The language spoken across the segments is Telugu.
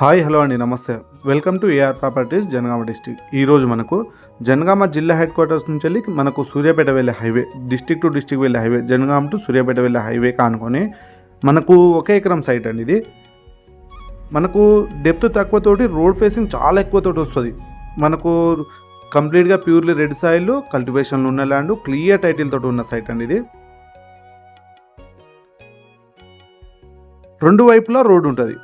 హాయ్ హలో అండి నమస్తే. Welcome to AR properties Jangaon district ఈరోజు మనకు జనగామ జిల్లా హెడ్ క్వార్టర్స్ నుంచి వెళ్ళి మనకు సూర్యాపేట వెళ్ళే హైవే డిస్టిక్ టు డిస్టిక్ వెళ్ళే హైవే జనగామ టు సూర్యాపేట వెళ్ళే హైవే కానుకొని మనకు ఒకే ఎకరం సైట్ అండి ఇది. మనకు డెప్త్ తక్కువతోటి రోడ్ ఫేసింగ్ చాలా ఎక్కువతోటి వస్తుంది. మనకు కంప్లీట్గా ప్యూర్లీ రెడ్ సాయిల్ కల్టివేషన్లో ఉన్న ల్యాండ్ క్లియర్ టైటిల్ తోటి ఉన్న సైట్ అండి ఇది. రెండు వైపులా రోడ్ ఉంటుంది.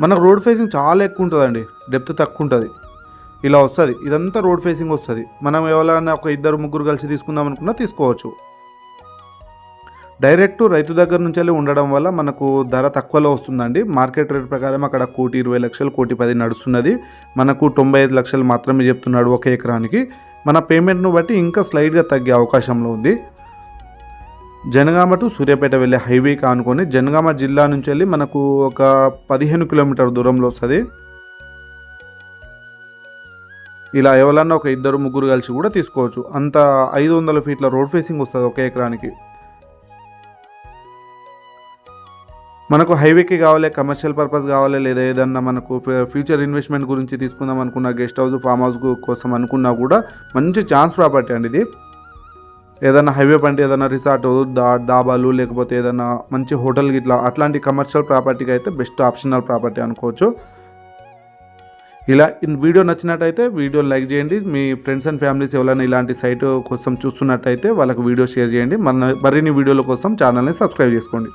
మనకు రోడ్ ఫేసింగ్ చాలా ఎక్కువ ఉంటుందండి డెప్త్ తక్కువ ఉంటుంది ఇలా వస్తుంది. ఇదంతా రోడ్ ఫేసింగ్ వస్తుంది. మనం ఎవరైనా ఒక ఇద్దరు ముగ్గురు కలిసి తీసుకుందాం అనుకున్నా తీసుకోవచ్చు. డైరెక్ట్ రైతు దగ్గర నుంచి వెళ్ళి ఉండడం వల్ల మనకు ధర తక్కువలో వస్తుందండి. మార్కెట్ రేట్ ప్రకారం అక్కడ కోటి ఇరవై లక్షలు కోటి పది నడుస్తున్నది. మనకు తొంభై ఐదు లక్షలు మాత్రమే చెప్తున్నాడు ఒక ఎకరానికి. మన పేమెంట్ను బట్టి ఇంకా స్లైడ్గా తగ్గే అవకాశంలో ఉంది. జనగామ టు సూర్యాపేట వెళ్ళే హైవే కానుకొని జనగామ జిల్లా నుంచి వెళ్ళి మనకు ఒక పదిహేను కిలోమీటర్ దూరంలో వస్తుంది. ఇలా ఎవరన్నా ఒక ఇద్దరు ముగ్గురు కలిసి కూడా తీసుకోవచ్చు. అంత ఐదు వందల ఫీట్ల రోడ్ ఫేసింగ్ వస్తుంది ఒక ఎకరానికి. మనకు హైవేకి కావాలి కమర్షియల్ పర్పస్ కావాలి లేదా ఏదన్నా మనకు ఫ్యూచర్ ఇన్వెస్ట్మెంట్ గురించి తీసుకుందాం అనుకున్న గెస్ట్ హౌస్ ఫామ్ హౌస్ కోసం అనుకున్నా కూడా మంచి ఛాన్స్ ప్రాపర్టీ అండి ఇది. ఏదైనా హైవే పంట ఏదైనా రిసార్ట్ దా డాబాలు లేకపోతే ఏదైనా మంచి హోటల్ ఇట్లా అట్లాంటి కమర్షియల్ ప్రాపర్టీకి అయితే బెస్ట్ ఆప్షనల్ ప్రాపర్టీ అనుకోవచ్చు. ఇలా ఇన్ వీడియో నచ్చినట్టయితే వీడియో లైక్ చేయండి. మీ ఫ్రెండ్స్ అండ్ ఫ్యామిలీస్ ఎవరైనా ఇలాంటి సైట్ కోసం చూస్తున్నట్టయితే వాళ్ళకి వీడియో షేర్ చేయండి. మన మరిన్ని వీడియోల కోసం ఛానల్ని సబ్స్క్రైబ్ చేసుకోండి.